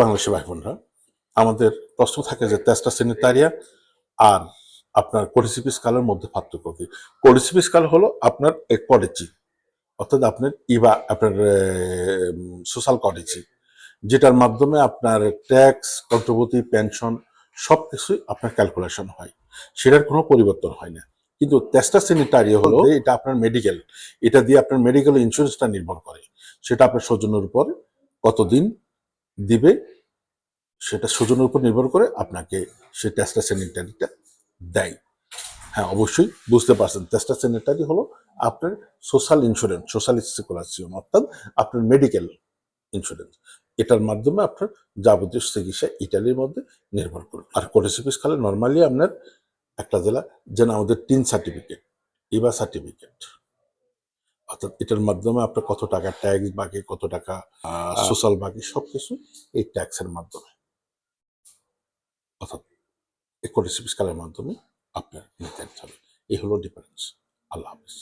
বাংলাদেশি ভাই বোনরা আমাদের প্রশ্ন থাকে যে তেস্টা স্যানিটারিয়া আর আপনার কোডিসিপি স্কালের মধ্যে পার্থক্য কি? কোডিসিপি স্কাল হলো আপনার এক কডেচি অর্থাৎ আপনার ইবা আপনার সোশ্যাল কডেচি যেটার মাধ্যমে আপনার ট্যাক্স কন্ট্রিবিউটি পেনশন সব কিছুই আপনার ক্যালকুলেশন হয়। সেটার কোনো পরিবর্তন হয় না। কিন্তু তেস্টা স্যানিটারি হলো এটা আপনার মেডিকেল এটা দিয়ে আপনার মেডিকেল ইন্স্যুরেন্সটা নির্ভর করে। সেটা আপনার সৌজন্যের উপর কতদিন দিবে, সেটা সুজনের উপর নির্ভর করে আপনাকে সেই টেস্টা স্যানিটারিটা দেয়। হ্যাঁ অবশ্যই বুঝতে পারছেন টেস্টা স্যানিটারি হলো আপনার সোশ্যাল ইন্স্যুরেন্স সোশ্যাল সিকুলাসিয়ন অর্থাৎ আপনার মেডিকেল ইন্স্যুরেন্স এটার মাধ্যমে আপনার যাবতীয় চিকিৎসা ইটালির মধ্যে নির্ভর করে আর কোরেসিপিস খালে নর্মালি আপনার একটা জেলা, যেন আমাদের টিন সার্টিফিকেট ইবা সার্টিফিকেট অর্থাৎ এটার মাধ্যমে আপনার কত টাকা ট্যাক্স বাকি কত টাকা সোশ্যাল বাকি সবকিছু এই ট্যাক্সের মাধ্যমে। অর্থাৎ একটি কোরেসিপিস কালের মাধ্যমে আপনার নির্ধারিত হবে। এই হলো ডিফারেন্স আল্লাহ হাফিজ।